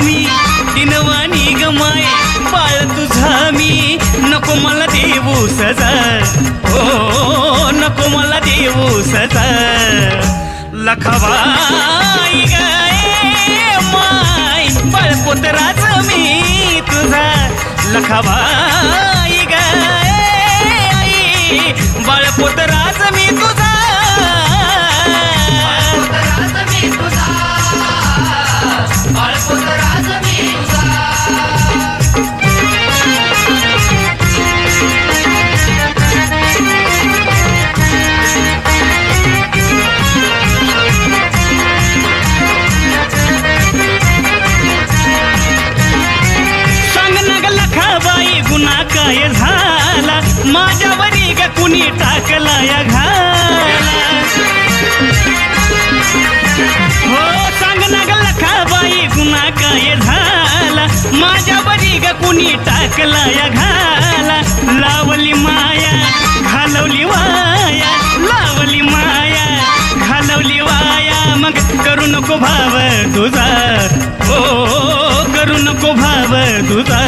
दिनवाणी गमाय बाळ तुझा मी. नको मला देऊ सजा. हो नको मला देऊ सजा. लखवाई गाय माय बाळ पोतराच मी तुझा. लखवाई गाय माझ्यावरी ग कुणी टाकला या घाला. लावली माया घालवली वाया. लावली माया घालवली वाया. मग करू नको भाव तुझा. हो करू नको भाव तुझा.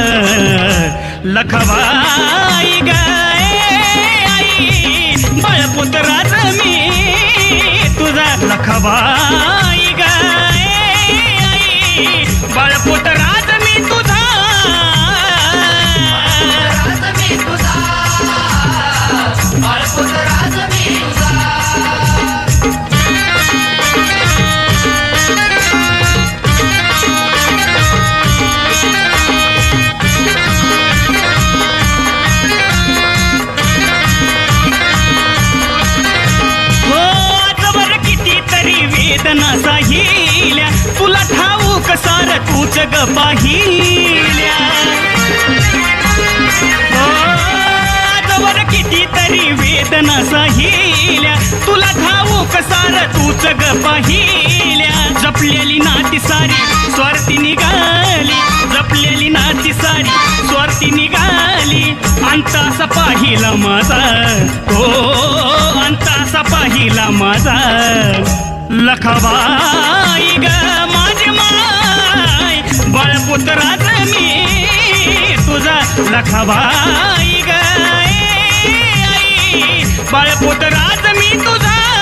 लखवाई गाय आई बाळपुत्राच मी तुझा लखवा ग पाहिल्या. हो, आजवर कितीतरी वेदना सहिल्या. तुला खाऊ कसार तूच ग पाहिल्या. जपलेली नाती सारी स्वार्थी निघाली. जपलेली नाती सारी स्वार्थी निघाली. अंतासा पाहिला माझा. हो अंतासा पाहिला माझा. लखवा रखवाई लखबाई ग राज मी तुझा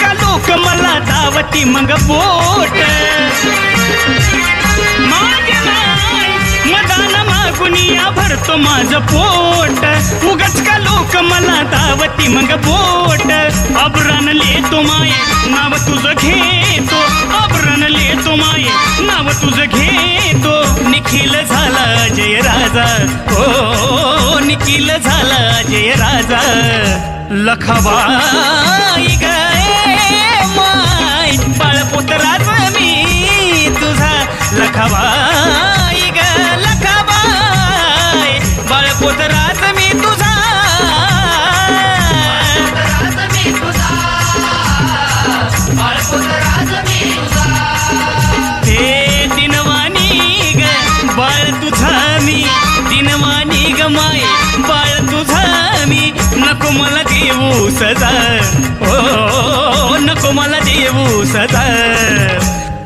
का लोक मला दावती मग पोट. माझे मदान मागुनिया भरतो माझं पोट. उगच का लोक मला दावती मग पोट. अबरान लेतो माये नाव तुझं घेतो. अबरान लेतो माये नाव तुझं घेतो. निखिल झाला जय राजा. हो निखिल झाला जय राजा. लखबाई मला देऊ सजा. हो नको मला देऊ सजा.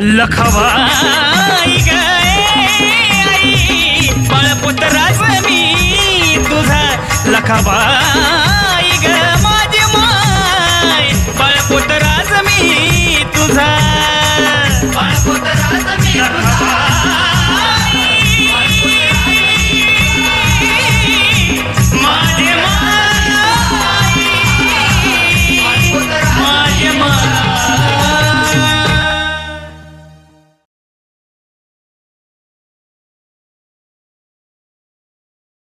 लखवाई गाय आई. बाळ मी तुझा लखवा.